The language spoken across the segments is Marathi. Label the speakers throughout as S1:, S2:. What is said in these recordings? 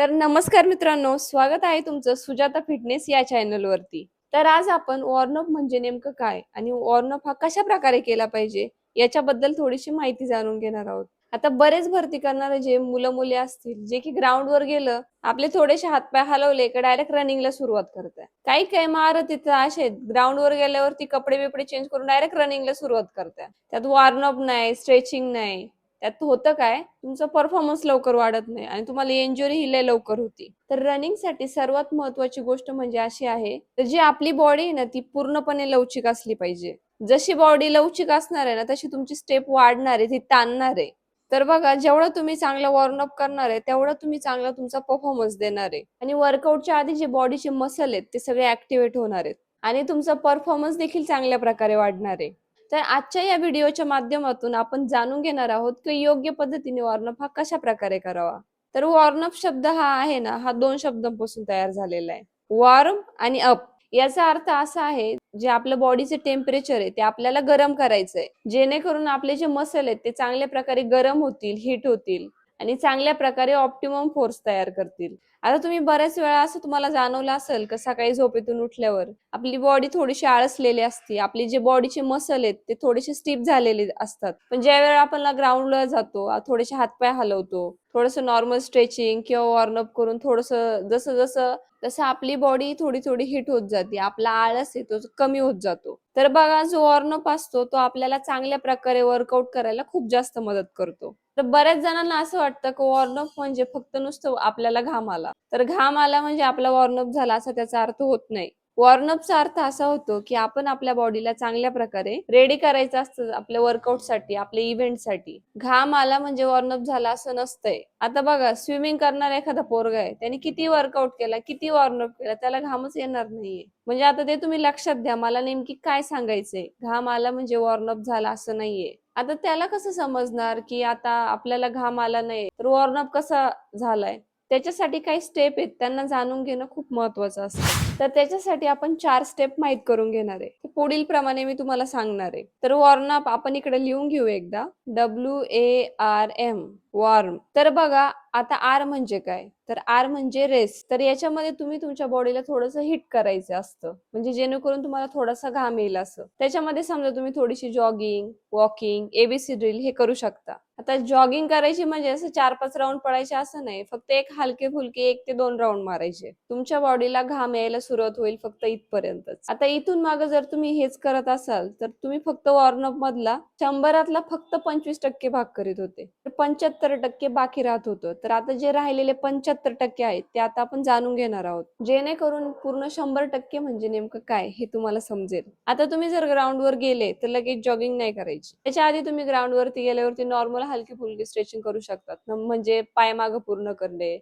S1: तर नमस्कार मित्रांनो स्वागत आहे तुमचं सुजाता फिटनेस या चॅनल वरती. तर आज आपण वॉर्नअप म्हणजे नेमकं काय आणि वॉर्नअप हा कशा प्रकारे केला पाहिजे याच्याबद्दल थोडीशी माहिती जाणून घेणार आहोत. आता बरेच भरती करणारे जे मुलं मुले असतील जे की ग्राउंड वर गेलं आपले थोडेसे हातपाय हलवले की डायरेक्ट रनिंगला सुरुवात करताय. काही काही महारत इथं असे ग्राउंड वर गेल्यावरती कपडे बिपडे चेंज करून डायरेक्ट रनिंगला सुरुवात करताय. त्यात वॉर्नअप नाही स्ट्रेचिंग नाही. त्यात होतं काय? तुमचा परफॉर्मन्स लवकर वाढत नाही आणि तुम्हाला इंजुरी ही लय लवकर होती. तर रनिंगसाठी सर्वात महत्वाची गोष्ट म्हणजे अशी आहे तर जी आपली बॉडी आहे ना ती पूर्णपणे लवचिक असली पाहिजे. जशी बॉडी लवचिक असणार आहे ना तशी तुमची स्टेप वाढणार आहे ती ताणणार आहे. तर बघा जेवढं तुम्ही चांगला वॉर्मअप करणार आहे तेवढं तुम्ही चांगला तुमचा परफॉर्मन्स देणार आहे. आणि वर्कआउटच्या आधी जे बॉडीचे मसल आहेत ते सगळे ऍक्टिव्हेट होणार आहेत. आणि तुमचा परफॉर्मन्स देखील चांगल्या प्रकारे वाढणार आहे. तर आजच्या या व्हिडिओच्या माध्यमातून आपण जाणून घेणार आहोत की योग्य पद्धतीने वॉर्नअप हा कशा प्रकारे करावा. तर वॉर्नअप शब्द हा आहे ना हा दोन शब्दांपासून तयार झालेला आहे. वॉर्म आणि अप याचा अर्थ असा आहे जे आपलं बॉडीचे टेम्परेचर आहे ते आपल्याला गरम करायचंय. जेणेकरून आपले जे मसल आहेत ते चांगल्या प्रकारे गरम होतील हिट होतील आणि चांगल्या प्रकारे ऑप्टिमम फोर्स तयार करतील. आता तुम्ही बऱ्याच वेळा असं तुम्हाला जाणवलं असेल का सकाळी झोपेतून उठल्यावर आपली बॉडी थोडीशी आळसलेली असते आपली जे बॉडीचे मसल आहेत ते थोडेसे स्टीप झालेले असतात. पण ज्या वेळेला आपण ग्राउंडला जातो थोडेसे हातपाय हलवतो थोडस नॉर्मल स्ट्रेचिंग किंवा वॉर्मअप करून थोडस जसं जसं तसं आपली बॉडी थोडी थोडी हिट होत जाते आपला आळस आहे तो कमी होत जातो. तर बघा जो वॉर्नअप असतो तो आपल्याला चांगल्या प्रकारे वर्कआउट करायला खूप जास्त मदत करतो. तर बऱ्याच जणांना असं वाटतं की वॉर्नअप म्हणजे फक्त नुसतं आपल्याला घाम आला. तर घाम आला म्हणजे आपला वॉर्नअप झाला असा त्याचा अर्थ होत नाही. वॉर्मअपचा अर्थ असा होतो की आपण आपल्या बॉडीला चांगल्या प्रकारे रेडी करायचं असतं आपल्या वर्कआउटसाठी आपल्या इव्हेंटसाठी घाम आला म्हणजे वॉर्मअप झाला असं नसतंय. आता बघा स्विमिंग करणारा एखादा पोरगा आहे त्याने किती वर्कआउट केला किती वॉर्मअप केला त्याला घामच येणार नाहीये. म्हणजे आता ते तुम्ही लक्षात द्या मला नेमकी काय सांगायचंय? घाम आला म्हणजे वॉर्मअप झाला असं नाहीये. आता त्याला कसं समजणार की आता आपल्याला घाम आला नाही तर वॉर्मअप कसा झालाय? त्याच्यासाठी काही स्टेप आहेत त्यांना जाणून घेणं खूप महत्वाचं असतं. तर त्याच्यासाठी आपण चार स्टेप माहीत करून घेणार आहे. पुढील प्रमाणे मी तुम्हाला सांगणार आहे. तर वॉर्मअप आपण इकडे लिहून घेऊ एकदा. W A R M warm तर बघा आता आर म्हणजे काय? तर आर म्हणजे रेस तर याच्यामध्ये तुम्ही तुमच्या बॉडीला थोडस हिट करायचं असतं. म्हणजे जेणेकरून तुम्हाला थोडासा घाम येईल असं. त्याच्यामध्ये समजा तुम्ही थोडीशी जॉगिंग वॉकिंग एबीसी ड्रिल हे करू शकता. आता जॉगिंग करायची म्हणजे असं चार पाच राऊंड पडायचे असं नाही. फक्त एक हलके फुलके एक ते दोन राऊंड मारायचे. तुमच्या बॉडीला घाम यायला सुरुवात होईल फक्त इथपर्यंतच. आता इथून मागे जर तुम्ही हेच करत असाल तर तुम्ही फक्त वॉर्नअप मधला शंभरातला फक्त पंचवीस टक्के भाग करीत होते. तर पंच्याहत्तर टक्के बाकी राहत होतं. तर आता जे राहिलेले पंच्याहत्तर टक्के आहेत ते आता आपण जाणून घेणार आहोत. जेणेकरून पूर्ण शंभर टक्के म्हणजे नेमकं काय हे तुम्हाला समजेल. आता तुम्ही जर ग्राउंडवर गेले तर लगेच जॉगिंग नाही करायची. त्याच्या आधी तुम्ही ग्राउंड वरती गेल्यावरती नॉर्मल हलकी फुलकी स्ट्रेचिंग करू शकतात. म्हणजे पाय मागं पूर्ण करणे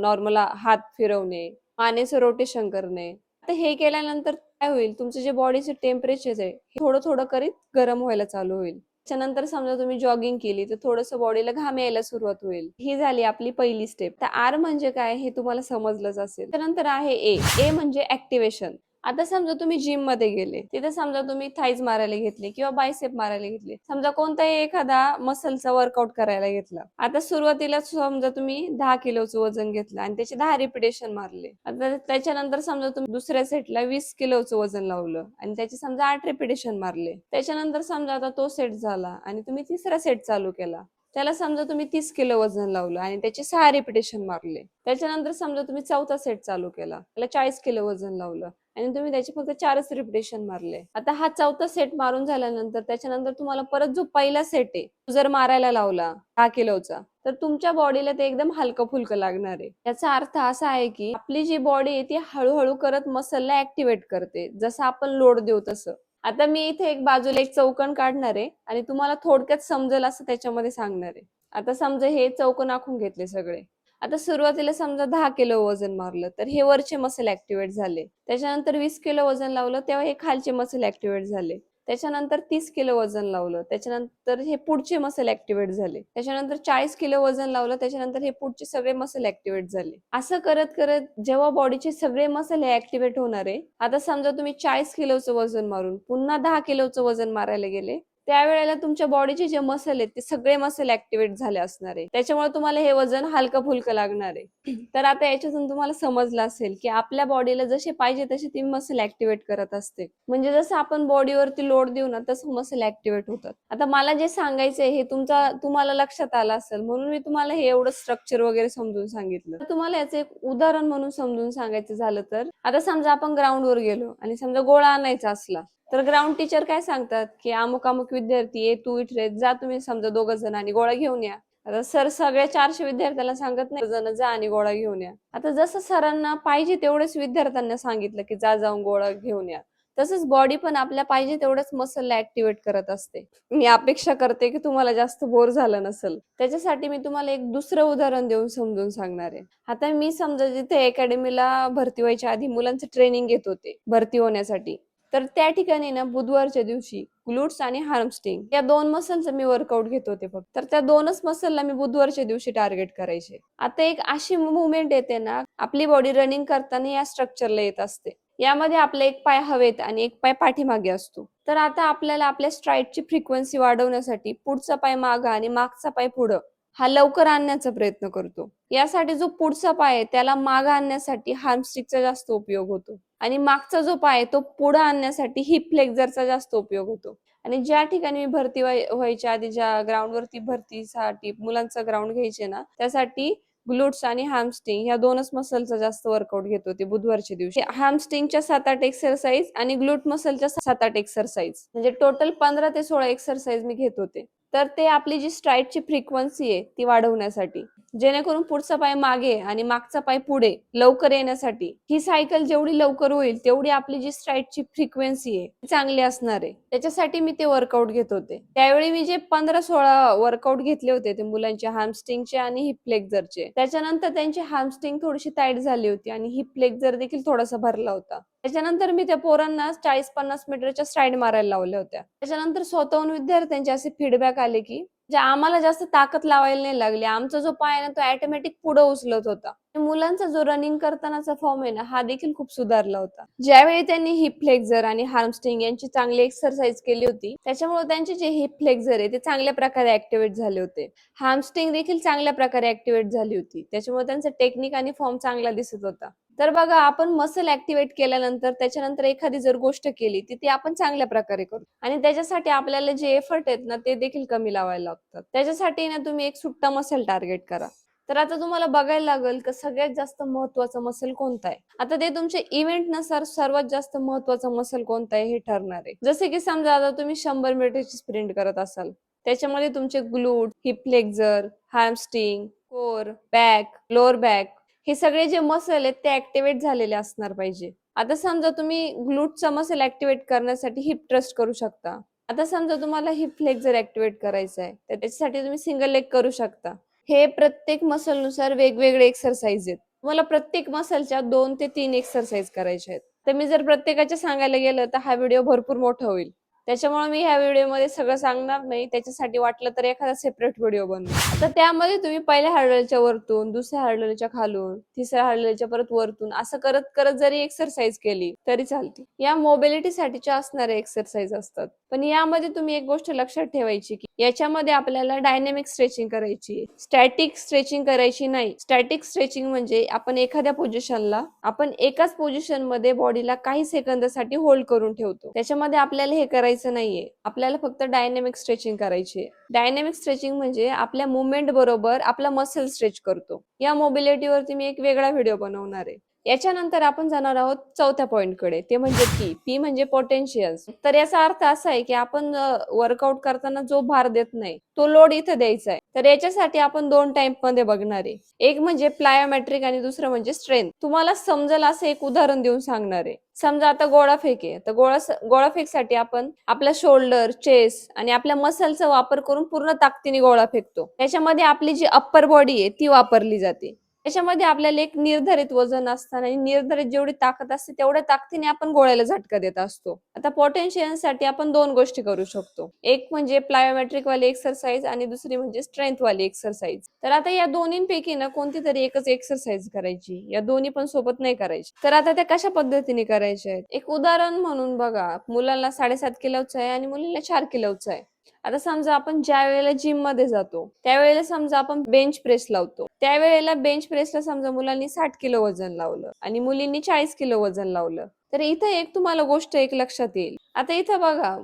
S1: नॉर्मल हात फिरवणे मानेचं रोटेशन करणे. आता हे केल्यानंतर काय होईल? तुमचं जे बॉडीचे टेम्परेचर आहे हे थोडं थोडं करीत गरम व्हायला चालू होईल. त्याच्यानंतर समजा तुम्ही जॉगिंग केली तर थोडस बॉडीला घाम यायला सुरुवात होईल. ही झाली आपली पहिली स्टेप तर आर म्हणजे काय हे तुम्हाला समजलंच असेल. त्यानंतर आहे ए ए म्हणजे ऍक्टिव्हेशन आता समजा तुम्ही जिममध्ये गेले तिथे समजा तुम्ही थाईज मारायला घेतले किंवा बायसेप मारायला घेतले समजा कोणताही एखादा मसलचा वर्कआउट करायला घेतला. आता सुरुवातीला समजा तुम्ही दहा किलोचं वजन घेतलं आणि त्याचे दहा रिपिटेशन मारले. आता त्याच्यानंतर समजा तुम्ही दुसऱ्या सेटला वीस किलोचं वजन लावलं आणि त्याचे समजा आठ रिपिटेशन मारले. त्याच्यानंतर समजा आता तो सेट झाला आणि तुम्ही तिसरा सेट चालू केला. त्याला समजा तुम्ही तीस किलो वजन लावलं आणि त्याचे सहा रिपिटेशन मारले. त्याच्यानंतर समजा तुम्ही चौथा सेट चालू केला. त्याला चाळीस किलो वजन लावलं. आणि तुम्ही त्याचे फक्त चारच रिपिटेशन मारले. आता हा चौथा सेट मारून झाल्यानंतर त्याच्यानंतर तुम्हाला परत जो पहिला सेट आहे तो जर मारायला लावला दहा किलोचा तर तुमच्या बॉडीला ते एकदम हलकं फुलकं लागणार आहे. याचा अर्थ असा आहे की आपली जी बॉडी आहे ती हळूहळू करत मसलला ऍक्टिव्हेट करते. जसं आपण लोड देऊ तसं. आता मी इथे एक बाजूला एक चौकन काढणार आहे आणि तुम्हाला थोडक्यात समजेल असं त्याच्यामध्ये सांगणार आहे. आता समजा हे चौकन आखून घेतले सगळे. आता सुरुवातीला समजा दहा किलो वजन मारलं तर हे वरचे मसल ऍक्टिव्हेट झाले. त्याच्यानंतर वीस किलो वजन लावलं तेव्हा हे खालचे मसल ऍक्टिव्हेट झाले. त्याच्यानंतर तीस किलो वजन लावलं त्याच्यानंतर हे पुढचे मसल ऍक्टिव्हेट झाले. त्याच्यानंतर चाळीस किलो वजन लावलं त्याच्यानंतर हे पुढचे सगळे मसल ऍक्टिव्हेट झाले. असं करत करत जेव्हा बॉडीचे सगळे मसल हे ऍक्टिव्हेट होणार आहे आता समजा तुम्ही चाळीस किलोचं वजन मारून पुन्हा दहा किलोचं वजन मारायला गेले त्यावेळेला तुमच्या बॉडीचे जे मसल आहेत ते सगळे मसल ऍक्टिव्हेट झाले असणार आहे. त्याच्यामुळे तुम्हाला हे वजन हलकं फुलकं लागणार आहे. तर आता याच्यातून तुम्हाला समजलं असेल की आपल्या बॉडीला जसे पाहिजे तसे ती मसल ऍक्टिव्हेट करत असते. म्हणजे जसं आपण बॉडीवरती लोड देऊ ना तसं मसल ऍक्टिव्हेट होतात. आता मला जे सांगायचंय हे तुमचा तुम्हाला लक्षात आलं असेल म्हणून मी तुम्हाला हे एवढं स्ट्रक्चर वगैरे समजून सांगितलं. तर तुम्हाला याचं एक उदाहरण म्हणून समजून सांगायचं झालं तर आता समजा आपण ग्राउंडवर गेलो आणि समजा गोळा आणायचा असला तर ग्राउंड टीचर काय सांगतात? की अमुक अमुक विद्यार्थी ये तू इथे जा तुम्ही समजा दोघ जण आणि गोळा घेऊन या. आता सर सगळ्या चारशे विद्यार्थ्याला सांगत नाही. जण जा आणि गोळा घेऊन या. आता जसं सरांना पाहिजे तेवढेच विद्यार्थ्यांना सांगितलं की जा जाऊन गोळा घेऊन या. तसंच बॉडी पण आपल्या पाहिजे तेवढंच मसलला ऍक्टिव्हेट करत असते. मी अपेक्षा करते की तुम्हाला जास्त बोर झालं नसेल. त्याच्यासाठी मी तुम्हाला एक दुसरं उदाहरण देऊन समजून सांगणार आहे. आता मी समजा जिथे अकॅडमीला भरती व्हायच्या आधी मुलांचं ट्रेनिंग घेत होते भरती होण्यासाठी. तर त्या ठिकाणी ना बुधवारच्या दिवशी ग्लुट्स आणि हार्मस्टिंग या दोन मसलचं मी वर्कआउट घेत होते फक्त. तर त्या दोनच मसलला मी बुधवारच्या दिवशी टार्गेट करायचे. आता एक अशी मुवमेंट येते ना आपली बॉडी रनिंग करताना या स्ट्रक्चरला येत असते. यामध्ये आपला एक पाय हवेत आणि एक पाय पाठीमागे असतो. तर आता आपल्याला आपल्या स्ट्राईडची फ्रिक्वेन्सी वाढवण्यासाठी पुढचा पाय मागा आणि मागचा पाय पुढं हा लवकर आणण्याचा प्रयत्न करतो. यासाठी जो पुढचा पाय आहे त्याला माग आणण्यासाठी हार्मस्टिकचा जास्त उपयोग होतो. आणि मागचा जो पाय आहे तो पुढे आणण्यासाठी हिप फ्लेक्झरचा जास्त उपयोग होतो. आणि ज्या ठिकाणी मी भरती व्हायच्या आधी ज्या ग्राउंडवरती भरतीसाठी मुलांचा ग्राउंड घ्यायचे ना त्यासाठी ग्लुट्स आणि हॅमस्टिंग ह्या दोनच मसलचा जास्त वर्कआउट घेत होते बुधवारच्या दिवशी. हॅमस्टिंगच्या सात आठ एक्सरसाइज आणि ग्लूट मसलच्या सात आठ एक्सरसाइज म्हणजे टोटल पंधरा ते सोळा एक्सरसाइज मी घेत होते. तर ते आपली जी स्ट्राईडची फ्रिक्वेन्सी आहे ती वाढवण्यासाठी. जेणेकरून पुढचा पाय मागे आणि मागचा पाय पुढे लवकर येण्यासाठी. ही सायकल जेवढी लवकर होईल तेवढी आपली जी स्ट्राईडची फ्रिक्वेन्सी आहे चांगली असणार आहे. त्याच्यासाठी मी ते वर्कआउट घेत होते. त्यावेळी मी जे पंधरा सोळा वर्कआउट घेतले होते ते मुलांचे हार्मस्टिंगचे आणि हिप फ्लेक्झरचे त्याच्यानंतर त्यांची हार्मस्टिंग थोडीशी टाईट झाली होती आणि हिप फ्लेक्झर देखील थोडासा भरला होता. त्याच्यानंतर मी त्या पोरांना चाळीस पन्नास मीटरच्या स्ट्राईड मारायला लावल्या होत्या. त्याच्यानंतर स्वतःहून विद्यार्थ्यांचे असे फीडबॅक आले की जे आम्हाला जास्त ताकद लावायला नाही लागली. आमचा जो पाय ना तो ऑटोमॅटिक पुढे उचलत होता. मुलांचा जो रनिंग करतानाचा फॉर्म आहे ना हा देखील खूप सुधारला होता. ज्यावेळी त्यांनी हिप फ्लेक्झर आणि हार्मस्टिंग यांची चांगली एक्सरसाइज केली होती त्याच्यामुळे त्यांचे जे हिप फ्लेक्झर आहे ते चांगल्या प्रकारे ऍक्टिव्हेट झाले होते. हार्मस्टिंग देखील चांगल्या प्रकारे ऍक्टिव्हेट झाली होती. त्याच्यामुळे त्यांचा टेक्निक आणि फॉर्म चांगला दिसत होता. तर बघा आपण मसल ऍक्टिव्हेट केल्यानंतर त्याच्यानंतर एखादी जर गोष्ट केली ती ती आपण चांगल्या प्रकारे करू. आणि त्याच्यासाठी आपल्याला जे एफर्ट आहेत ना ते देखील कमी लावायला लागतात. त्याच्यासाठी ना तुम्ही एक सुट्टा मसल टार्गेट करा. तर आता तुम्हाला बघायला लागेल की सगळ्यात जास्त महत्त्वाचा मसल कोणता आहे? आता ते तुमच्या इव्हेंटनुसार सर्वात जास्त महत्त्वाचा मसल कोणता आहे हे ठरणार आहे. जसे की समजा आता तुम्ही शंभर मीटरची स्प्रिंट करत असाल त्याच्यामध्ये तुमचे glute hip flexor hamstring core back lower back हे सगळे जे मसल आहेत ते ऍक्टिव्हेट झालेले असणार पाहिजे. आता समजा तुम्ही ग्लूटचा मसल ऍक्टिव्हेट करण्यासाठी हिप ट्रस्ट करू शकता. आता समजा तुम्हाला हिप फ्लेक्झर ऍक्टिव्हेट करायचं आहे तर त्याच्यासाठी तुम्ही सिंगल लेग करू शकता. हे प्रत्येक मसलनुसार वेगवेगळे एक्सरसाइज आहेत. मला प्रत्येक मसलच्या दोन ते तीन एक्सरसाइज करायच्या आहेत. तर मी जर प्रत्येकाच्या सांगायला गेलं तर हा व्हिडिओ भरपूर मोठा होईल. त्याच्यामुळे मी ह्या व्हिडिओमध्ये सगळं सांगणार नाही. त्याच्यासाठी वाटलं तर एखादा सेपरेट व्हिडिओ बनवू. तर त्यामध्ये तुम्ही पहिल्या हर्डलच्या वरतून दुसऱ्या हर्डलच्या खालून तिसऱ्या हर्डलच्या परत वरतून असं करत करत जरी एक्सरसाइज केली तरी चालते. या मोबिलिटी साठीच्या असणाऱ्या एक्सरसाइज असतात. पण यामध्ये तुम्ही एक गोष्ट लक्षात ठेवायची की याच्यामध्ये आपल्याला डायनॅमिक स्ट्रेचिंग करायची स्टॅटिक स्ट्रेचिंग करायची नाही. स्टॅटिक स्ट्रेचिंग म्हणजे आपण एखाद्या पोझिशनला आपण एकाच पोझिशनमध्ये बॉडीला काही सेकंदासाठी होल्ड करून ठेवतो. त्याच्यामध्ये आपल्याला हे करायचं नाहीये. आपल्याला फक्त डायनॅमिक स्ट्रेचिंग करायची डायनॅमिक स्ट्रेचिंग म्हणजे आपल्या मुवमेंट बरोबर आपला मसल स्ट्रेच करतो. या मोबिलिटीवरती मी एक वेगळा व्हिडिओ बनवणार आहे. याच्यानंतर आपण जाणार आहोत चौथ्या पॉइंटकडे ते म्हणजे पी पी म्हणजे पोटेन्शियल तर याचा अर्थ असा आहे की आपण वर्कआउट करताना जो भार देत नाही तो लोड इथे द्यायचा आहे. तर याच्यासाठी आपण दोन टाइपमध्ये बघणार आहे. एक म्हणजे प्लायोमेट्रिक आणि दुसरं म्हणजे स्ट्रेंथ तुम्हाला समजेल असं एक उदाहरण देऊन सांगणार आहे. समजा आता गोळाफेक आहे. तर गोळा फेकसाठी आपण आपला शोल्डर चेस आणि आपल्या मसलचा वापर करून पूर्ण ताकदीने गोळा फेकतो. त्याच्यामध्ये आपली जी अप्पर बॉडी आहे ती वापरली जाते. याच्यामध्ये आपल्याला एक निर्धारित वजन असतं आणि निर्धारित जेवढी ताकद असते तेवढ्या ताकदीने आपण गोळ्याला झटका देत असतो. आता पोटेन्शियलसाठी आपण दोन गोष्टी करू शकतो. एक म्हणजे प्लायोमेट्रिक वाली एक्सरसाइज आणि दुसरी म्हणजे स्ट्रेंथ वाली एक्सरसाइज तर आता या दोन्हीपैकी ना कोणती तरी एकच एक्सरसाइज करायची? या दोन्ही पण सोबत नाही करायची. तर आता त्या कशा पद्धतीने करायच्या आहेत? एक उदाहरण म्हणून बघा. मुलांना साडेसात किलोच आहे आणि मुलीला चार किलोच आहे. आता समजा आपण ज्या वेळेला जिममध्ये जातो त्यावेळेला समजा आपण बेंच प्रेस लावतो. त्यावेळेला बेंच प्रेसला समजा मुलांनी साठ किलो वजन लावलं आणि मुलींनी चाळीस किलो वजन लावलं. तर इथं एक तुम्हाला गोष्ट एक लक्षात येईल. आता इथं बघा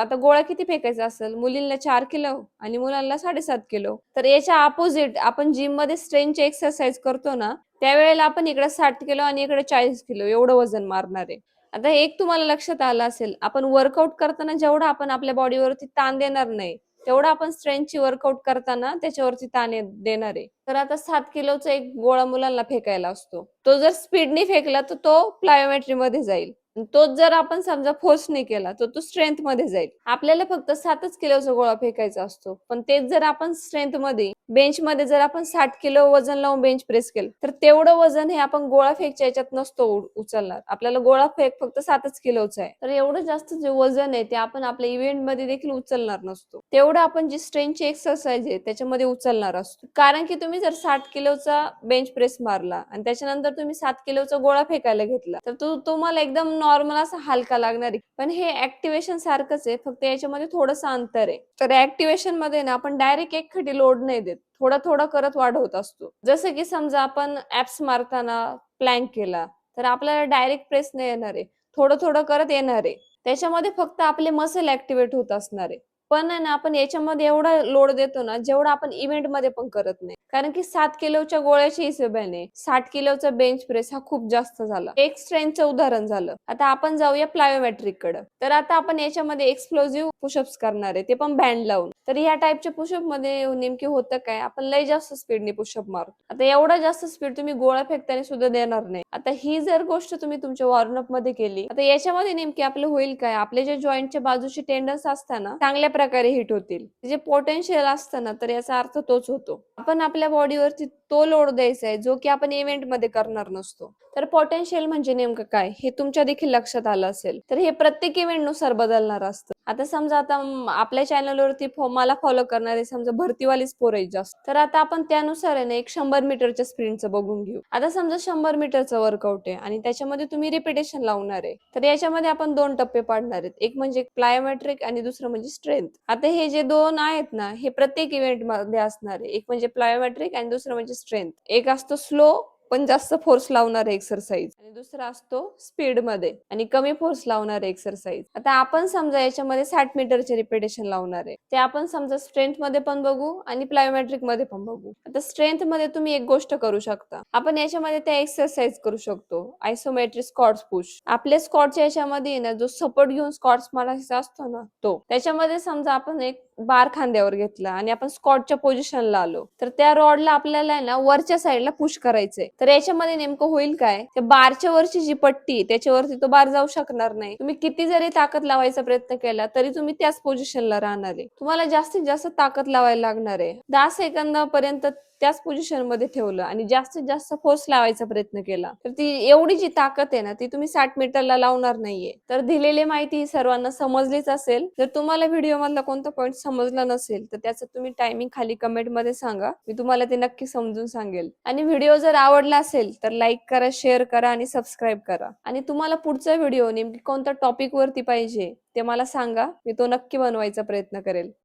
S1: आता गोळा किती फेकायचा असेल? मुलींना चार किलो आणि मुलांना साडेसात किलो. तर याच्या अपोजिट आपण जिममध्ये स्ट्रेनची एक्सरसाइज करतो ना त्यावेळेला आपण इकडे साठ किलो आणि इकडे चाळीस किलो एवढं वजन मारणार आहे. आता एक तुम्हाला लक्षात आलं असेल आपण वर्कआउट करताना जेवढा आपण आपल्या बॉडीवरती ताण देणार नाही तेवढा आपण स्ट्रेंथची वर्कआउट करताना त्याच्यावरती ताण देणार आहे. तर आता सात किलोचा एक गोळा मुलांना फेकायला असतो. तो जर स्पीडनी फेकला तर तो प्लायोमेट्री मध्ये जाईल. तोच जर आपण समजा फोर्सने केला तर तो स्ट्रेंथमध्ये जाईल. आपल्याला फक्त सातच किलोचा गोळा फेकायचा असतो पण तेच जर आपण स्ट्रेंथमध्ये बेंच मध्ये जर आपण साठ किलो वजन लावून बेंच प्रेस केलं तर तेवढं वजन हे आपण गोळा फेकच्या याच्यात नसतो उचलणार. आपल्याला गोळा फेक फक्त सातच किलोचा आहे. तर एवढं जास्त जे वजन आहे ते आपण आपल्या इव्हेंटमध्ये देखील उचलणार नसतो. तेवढं आपण जी स्ट्रेंथची एक्सरसाइज आहे त्याच्यामध्ये उचलणार असतो. कारण की तुम्ही जर साठ किलोचा बेंच प्रेस मारला आणि त्याच्यानंतर तुम्ही सात किलोचा गोळा फेकायला घेतला तर तो तुम्हाला एकदम नॉर्मल असा हलका लागणार आहे. पण हे ऍक्टिव्हेशन सारखंच आहे फक्त याच्यामध्ये थोडंसं अंतर आहे. तर ऍक्टिव्हेशनमध्ये ना आपण डायरेक्ट एक खटी लोड नाही देत. थोडा थोडा करत वाढवत असतो. जसं की समजा आपण ऍप्स मारताना प्लॅन केला तर आपल्याला डायरेक्ट प्रेस नाही येणार आहे. थोडं थोडं करत येणार आहे. त्याच्यामध्ये फक्त आपले मसल ऍक्टिव्हेट होत असणार आहे. पण आहे ना आपण याच्यामध्ये एवढा लोड देतो ना जेवढा आपण इव्हेंटमध्ये पण करत नाही. कारण की सात किलोच्या गोळ्याच्या हिशोबाने साठ किलोचा बेंच प्रेस हा खूप जास्त झाला. एक स्ट्रेंथचं उदाहरण झालं. आता आपण जाऊया प्लायोमॅट्रिककडे. तर आता आपण याच्यामध्ये एक्सप्लोजिव्ह पुशअप्स करणार आहे. ते पण बँड लावून. तर या टाईपच्या पुशअपमध्ये नेमके होतं काय? आपण लय जास्त स्पीडने पुशअप मारतो आता एवढा जास्त स्पीड तुम्ही गोळा फेकताना सुद्धा देणार नाही. आता ही जर गोष्ट तुम्ही तुमच्या वॉर्मअपमध्ये केली आता याच्यामध्ये नेमकी आपलं होईल काय? आपले जे जॉईंटच्या बाजूचे टेंडन्स असताना चांगल्या प्रकारे हिट होतील. जे पोटेन्शियल असतं ना तर याचा अर्थ तोच होतो. आपण आपल्या बॉडीवरती तो लोड द्यायचा आहे जो की आपण इव्हेंटमध्ये करणार नसतो. तर पोटेन्शियल म्हणजे नेमकं काय? हे तुमच्या देखील लक्षात आलं असेल. तर हे प्रत्येक इव्हेंटनुसार बदलणार असतं. आता समजा आता आपल्या चॅनलवरती मला फॉलो करणारे समजा भरतीवालीच पोरं जास्त. तर आता आपण त्यानुसार आहे ना एक शंभर मीटरच्या स्प्रिंटचं बघून घेऊ. आता समजा शंभर मीटरचं वर्कआउट आहे आणि त्याच्यामध्ये तुम्ही रिपिटेशन लावणार आहे. तर याच्यामध्ये आपण दोन टप्पे पाडणार आहेत. एक म्हणजे प्लायोमेट्रिक आणि दुसरं म्हणजे स्ट्रेंथ आता हे जे दोन आहेत ना हे प्रत्येक इव्हेंटमध्ये असणार आहे. एक म्हणजे प्लायोमेट्रिक आणि दुसरं म्हणजे स्ट्रेंथ एक असतो स्लो पण जास्त फोर्स लावणार एक्सरसाइज आणि दुसरा असतो स्पीडमध्ये. आणि कमी फोर्स लावणार एक्सरसाइज आता आपण समजा याच्यामध्ये साठ मीटरचे रिपिटेशन लावणार आहे. ते आपण समजा स्ट्रेंथमध्ये पण बघू आणि प्लायोमेट्रिकमध्ये पण बघू. आता स्ट्रेंथमध्ये तुम्ही एक गोष्ट करू शकता. आपण याच्यामध्ये त्या एक्सरसाइज करू शकतो. आयसोमेट्रिक स्कॉट्स पुश आपल्या स्कॉटच्या याच्यामध्ये ना जो सपोर्ट घेऊन स्कॉट्स मारायचा असतो ना तो. त्याच्यामध्ये समजा आपण एक बार खांद्यावर घेतला आणि आपण स्कॉटच्या पोझिशनला आलो. तर त्या रॉडला आपल्याला आहे ना वरच्या साईडला पुश करायचंय. तर याच्यामध्ये नेमकं होईल काय? त्या बारच्या वरची जी पट्टी त्याच्यावरती तो बार जाऊ शकणार नाही. तुम्ही किती जरी ताकद लावायचा प्रयत्न केला तरी तुम्ही त्याच पोझिशनला राहणार आहे. तुम्हाला जास्तीत जास्त ताकद लावायला लागणार आहे. दहा सेकंदापर्यंत त्याच पोझिशनमध्ये ठेवलं आणि जास्तीत जास्त फोर्स लावायचा प्रयत्न केला. तर ती एवढी जी ताकद आहे ना ती तुम्ही साठ मीटरला लावणार नाहीये. तर दिलेली माहिती सर्वांना समजलीच असेल. जर तुम्हाला व्हिडिओ मधला कोणता पॉईंट समजला नसेल तर त्याचं तुम्ही टायमिंग खाली कमेंटमध्ये सांगा. मी तुम्हाला ते नक्की समजून सांगेल. आणि व्हिडिओ जर आवडला असेल तर लाईक करा शेअर करा आणि सबस्क्राईब करा. आणि तुम्हाला पुढचा व्हिडिओ नेमकी कोणत्या टॉपिक वरती पाहिजे ते मला सांगा. मी तो नक्की बनवायचा प्रयत्न करेल.